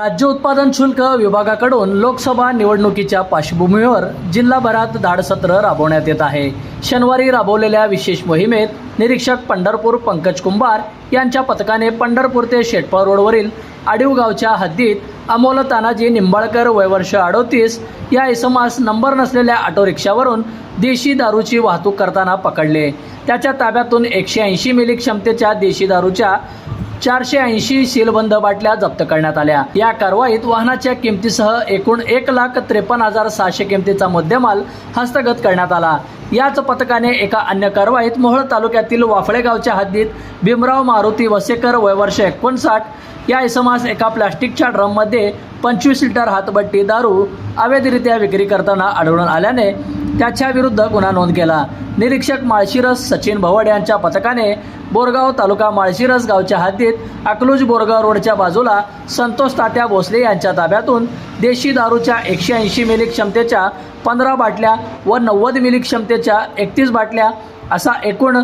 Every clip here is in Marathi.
राज्य उत्पादन शुल्क विभागाकडून लोकसभा निवडणुकीच्या पार्श्वभूमीवर जिल्हाभरात धाडसत्र राबवण्यात येत आहे. शनिवारी राबवलेल्या विशेष मोहिमेत निरीक्षक पंढरपूर पंकज कुंभार यांच्या पथकाने पंढरपूर ते शेटपाव रोडवरील आडीव गावच्या हद्दीत अमोल तानाजी निंबाळकर वयवर्ष अडोतीस या इसमास नंबर नसलेल्या ऑटो रिक्षावरून देशी दारूची वाहतूक करताना पकडले. त्याच्या ताब्यातून एकशे ऐंशी मिली क्षमतेच्या देशी दारूच्या चारशे ऐंशी सीलबंद बाटल्या जप्त करण्यात आल्या. या कारवाईत वाहनाच्या किमतीसह एकूण एक लाख त्रेपन्न हजार सहाशे किमतीचा मुद्देमाल हस्तगत करण्यात आला. याच पथकाने एका अन्य कारवाईत मोहोळ तालुक्यातील वाफळे गावच्या हद्दीत भीमराव मारुती वसेकर वयवर्ष एकोणसाठ या इसमास एका प्लॅस्टिकच्या ड्रममध्ये पंचवीस लिटर हातबट्टी दारू अवैधरित्या विक्री करताना आढळून आल्याने त्याच्याविरुद्ध गुन्हा नोंद केला. निरीक्षक माळशिरस सचिन भवड यांच्या पथकाने बोरगाव तालुका माळशिरस गावच्या हद्दीत अकलूज बोरगाव रोडच्या बाजूला संतोष तात्या भोसले यांच्या ताब्यातून देशी दारूच्या एकशे ऐंशी मिली क्षमतेच्या पंधरा बाटल्या व नव्वद मिली क्षमतेच्या एकतीस बाटल्या असा एकूण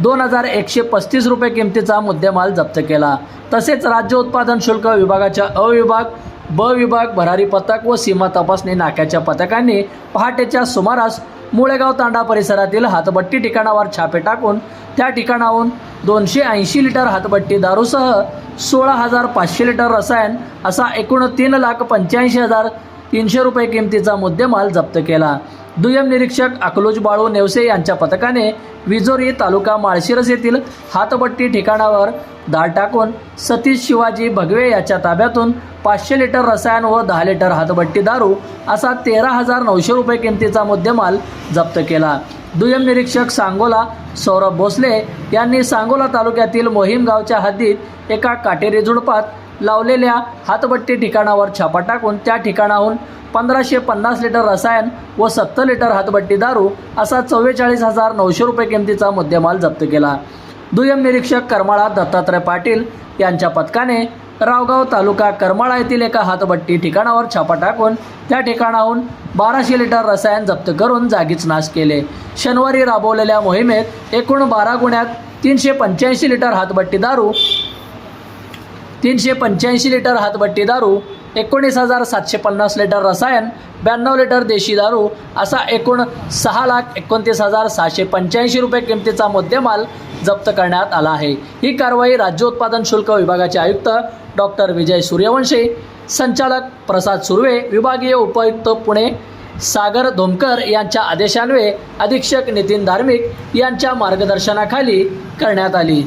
दोन हजार एकशे पस्तीस रुपये किमतीचा मुद्देमाल जप्त केला. तसेच राज्य उत्पादन शुल्क विभागाच्या अविभाग ब विभाग भरारी पथक व सीमा तपासणी नाक्याच्या पथकांनी पहाटेच्या सुमारास मुळेगाव तांडा परिसरातील हातबट्टी ठिकाणावर छापे टाकून त्या ठिकाणाहून दोनशे ऐंशी लिटर हातबट्टी दारूसह सोळा हजार पाचशे लिटर रसायन असा एकूण तीन लाख पंच्याऐंशी हजार तीनशे रुपये किमतीचा मुद्देमाल जप्त केला. दुय्यम निरीक्षक अकलोज बाळू नेवसे यांच्या पथकाने विजोरी तालुका माळशिरस येथील हातबट्टी ठिकाणावर धाड टाकून सतीश शिवाजी भगवे याच्या ताब्यातून पाचशे लिटर रसायन व दहा लिटर हातबट्टी दारू असा तेरा हजार नऊशे रुपये किमतीचा मुद्देमाल जप्त केला. दुय्यम निरीक्षक सांगोला सौरभ भोसले यांनी सांगोला तालुक्यातील मोहीम गावच्या हद्दीत एका काटेरी झुडपात लावलेल्या हातबट्टी ठिकाणावर छापा टाकून त्या ठिकाणाहून पंधराशे पन्नास लिटर रसायन व सत्तर लिटर हातबट्टी दारू असा चव्वेचाळीस हजार नऊशे रुपये किमतीचा मुद्देमाल जप्त केला. दुय्यम निरीक्षक करमाळा दत्तात्रय पाटील यांच्या पथकाने रावगाव तालुका करमाळा येथील एका हातबट्टी ठिकाणावर छापा टाकून त्या ठिकाणाहून बाराशे लिटर रसायन जप्त करून जागीच नाश केले. शनिवारी राबवलेल्या मोहिमेत एकूण बारा गुण्यात तीनशे पंच्याऐंशी लिटर हातबट्टी दारू तीनशे पंच्याऐंशी लिटर हातबट्टी दारू एकोणीस हजार सातशे पन्नास लिटर रसायन ब्याण्णव लिटर देशी दारू असा एकूण सहा लाख एकोणतीस हजार सहाशे पंच्याऐंशी रुपये किमतीचा मुद्देमाल जप्त करण्यात आला आहे. ही कारवाई राज्य उत्पादन शुल्क विभागाचे आयुक्त डॉक्टर विजय सूर्यवंशी संचालक प्रसाद सुर्वे विभागीय उपायुक्त पुणे सागर धोमकर यांच्या आदेशान्वये अधीक्षक नितीन धार्मिक यांच्या मार्गदर्शनाखाली करण्यात आली.